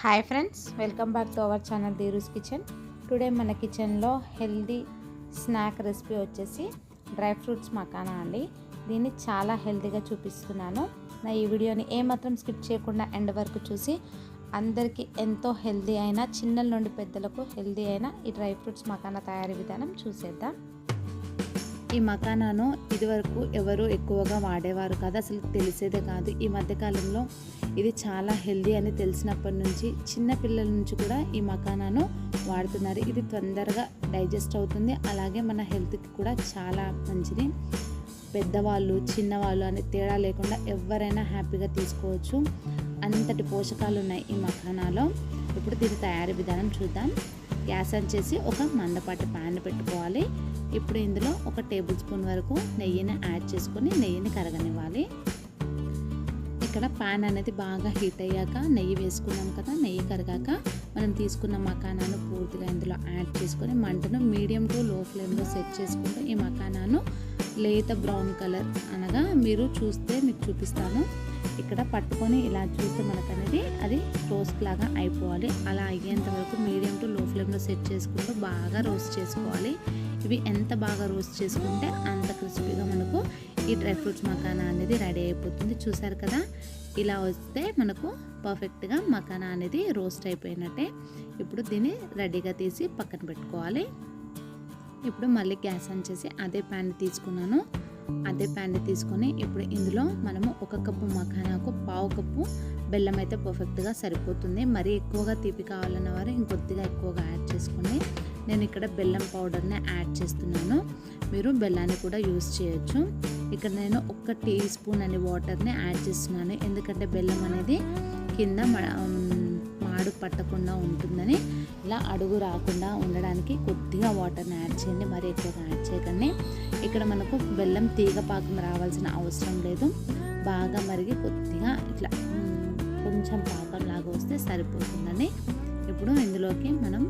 Hi friends welcome back to our channel Dheeru's kitchen. Today మన కిచెన్లో healthy snack recipe వచ్చేసి dry fruits makhana అండి. దీన్ని చాలా హెల్తీగా చూపిస్తున్నాను. నా ఈ వీడియోని ఏమాత్రం స్కిప్ చేయకుండా ఎండ్ వరకు చూసి అందరికీ ఎంతో హెల్దీ అయిన చిన్నల నుండి పెద్దలకు హెల్దీ అయిన ఈ డ్రై ఫ్రూట్స్ మకానా తయారీ విధానం చూసేద్దాం. ఈ మకానాను ఇదివరకు ఎవరు ఎక్కువగా వాడేవారు కాదు అసలు తెలిసేదే కాదు. ఈ మధ్యకాలంలో ఇది చాలా హెల్దీ అని తెలిసినప్పటి నుంచి చిన్న పిల్లల నుంచి కూడా ఈ మకానాను వాడుతున్నారు. ఇది తొందరగా డైజెస్ట్ అవుతుంది. అలాగే మన హెల్త్కి కూడా చాలా మంచిది. పెద్దవాళ్ళు చిన్నవాళ్ళు అనే తేడా లేకుండా ఎవరైనా హ్యాపీగా తీసుకోవచ్చు. అంతటి పోషకాలు ఉన్నాయి ఈ మఖానాలో ఇప్పుడు దీని తయారీ విధానం చూద్దాం. గ్యాస్ ఆన్ చేసి ఒక మందపాటి ప్యాన్ పెట్టుకోవాలి. ఇప్పుడు ఇందులో ఒక టేబుల్ స్పూన్ వరకు నెయ్యిని యాడ్ చేసుకొని నెయ్యిని కరగనివ్వాలి. ఇక్కడ పాన్ అనేది బాగా హీట్ అయ్యాక నెయ్యి వేసుకున్నాం కదా నెయ్యి కరిగాక మనం తీసుకున్న మకానాను పూర్తిగా ఇందులో యాడ్ చేసుకొని మంటను మీడియం టు లో ఫ్లేమ్లో సెట్ చేసుకుంటూ ఈ మకానాను లేత బ్రౌన్ కలర్ అనగా మీరు చూస్తే మీకు చూపిస్తాను. ఇక్కడ పట్టుకొని ఇలా చూస్తే మనకు అనేది అది రోస్ట్ లాగా అయిపోవాలి. అలా అయ్యేంత వరకు మీడియం టు లో ఫ్లేమ్లో సెట్ చేసుకుంటూ బాగా రోస్ట్ చేసుకోవాలి. ఇవి ఎంత బాగా రోస్ట్ చేసుకుంటే అంత క్రిస్పీగా మనకు ఈ డ్రై ఫ్రూట్స్ మకానా అనేది రెడీ అయిపోతుంది. చూసారు కదా? ఇలా వస్తే మనకు పర్ఫెక్ట్గా మకానా అనేది రోస్ట్ అయిపోయినట్టే. ఇప్పుడు దీన్ని రెడీగా తీసి పక్కన పెట్టుకోవాలి. ఇప్పుడు మళ్ళీ గ్యాస్ ఆన్ చేసి అదే ప్యాన్ తీసుకున్నాను. అదే ప్యాన్ తీసుకొని ఇప్పుడు ఇందులో మనము ఒక కప్పు మఖానాకు పావు కప్పు బెల్లం అయితే పర్ఫెక్ట్గా సరిపోతుంది. మరీ ఎక్కువగా తీపి కావాలన్న వారు ఇంకొద్దిగా ఎక్కువగా యాడ్ చేసుకోండి నేను ఇక్కడ బెల్లం పౌడర్ని యాడ్ చేస్తున్నాను. మీరు బెల్లాన్ని కూడా యూస్ చేయొచ్చు. ఇక్కడ నేను ఒక టీ స్పూన్ అనే వాటర్ని యాడ్ చేస్తున్నాను. ఎందుకంటే బెల్లం అనేది కింద మాడు పట్టకుండా ఉంటుందని ఇలా అడుగు రాకుండా ఉండడానికి కొద్దిగా వాటర్ని యాడ్ చేయండి. మరి ఎక్కువగా యాడ్ చేయకండి. ఇక్కడ మనకు బెల్లం తీగ పాకం రావాల్సిన అవసరం లేదు. బాగా మరిగి కొద్దిగా ఇట్లా కొంచెం పాకం లాగా వస్తే సరిపోతుందండి. ఇప్పుడు ఇందులోకి మనం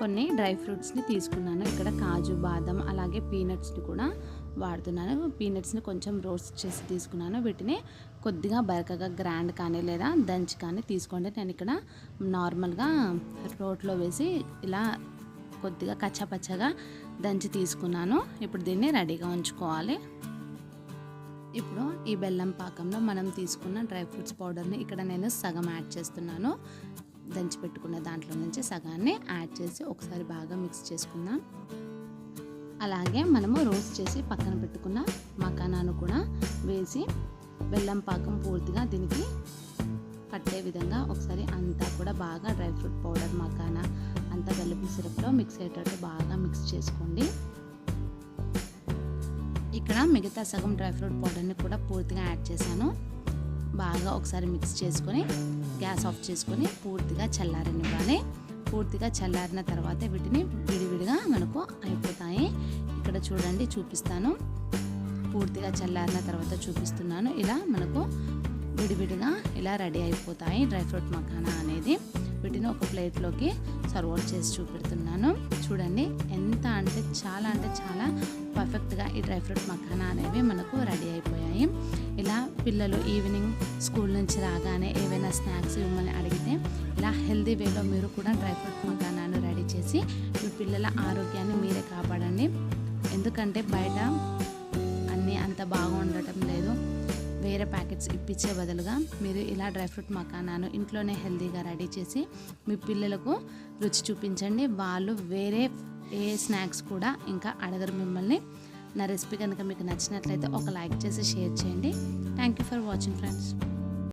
కొన్ని డ్రై ఫ్రూట్స్ని తీసుకున్నాను. ఇక్కడ కాజు బాదం అలాగే పీనట్స్ని కూడా వాడుతున్నాను. పీనట్స్ని కొంచెం రోస్ట్ చేసి తీసుకున్నాను. వీటిని కొద్దిగా బరకగా గ్రాండ్ కానీ లేదా దంచి కానీ తీసుకోండి. నేను ఇక్కడ నార్మల్గా రోట్లో వేసి ఇలా కొద్దిగా కచ్చపచ్చగా దంచి తీసుకున్నాను. ఇప్పుడు దీన్ని రెడీగా ఉంచుకోవాలి. ఇప్పుడు ఈ బెల్లం పాకంలో మనం తీసుకున్న డ్రై ఫ్రూట్స్ పౌడర్ని ఇక్కడ నేను సగం యాడ్ చేస్తున్నాను. దంచి పెట్టుకున్న దాంట్లో నుంచి సగాన్ని యాడ్ చేసి ఒకసారి బాగా మిక్స్ చేసుకుందాం. అలాగే మనము రోస్ట్ చేసి పక్కన పెట్టుకున్న మకానాను కూడా వేసి బెల్లం పాకం పూర్తిగా దీనికి పట్టే విధంగా ఒకసారి అంతా కూడా బాగా డ్రై ఫ్రూట్ పౌడర్ మకానా అంతా బెల్లం సిరప్లో మిక్స్ అయ్యేటట్టు బాగా మిక్స్ చేసుకోండి. ఇక్కడ మిగతా సగం డ్రై ఫ్రూట్ పౌడర్ని కూడా పూర్తిగా యాడ్ చేశాను. బాగా ఒకసారి మిక్స్ చేసుకొని గ్యాస్ ఆఫ్ చేసుకొని పూర్తిగా చల్లారనివ్వాలి. పూర్తిగా చల్లారిన తర్వాత వీటిని విడివిడిగా మనకు అయిపోతాయి. ఇక్కడ చూడండి చూపిస్తాను. పూర్తిగా చల్లారిన తర్వాత చూపిస్తున్నాను. ఇలా మనకు విడివిడిగా ఇలా రెడీ అయిపోతాయి డ్రై ఫ్రూట్ మఖానా అనేది. వీటిని ఒక ప్లేట్లోకి సర్వ్ చేసి చూపెడుతున్నాను. చూడండి ఎంత అంటే చాలా అంటే చాలా పర్ఫెక్ట్గా ఈ డ్రై ఫ్రూట్ మఖానా అనేవి మనకు రెడీ అయిపోయాయి. ఇలా పిల్లలు ఈవినింగ్ స్కూల్ నుంచి రాగానే ఏవైనా స్నాక్స్ ఇవ్వమని అడిగితే ఇలా హెల్దీ వేలో మీరు కూడా డ్రై ఫ్రూట్ మఖానాను రెడీ చేసి మీ పిల్లల ఆరోగ్యాన్ని మీరే కాపాడండి. ఎందుకంటే బయట అన్నీ అంత బాగుండటం లేదు. వేరే ప్యాకెట్స్ ఇప్పించే బదులుగా మీరు ఇలా డ్రై ఫ్రూట్ మకానాను ఇంట్లోనే హెల్తీగా రెడీ చేసి మీ పిల్లలకు రుచి చూపించండి. వాళ్ళు వేరే ఏ స్నాక్స్ కూడా ఇంకా అడగరు మిమ్మల్ని. నా రెసిపీ కనుక మీకు నచ్చినట్లయితే ఒక లైక్ చేసి షేర్ చేయండి. Thank you for watching friends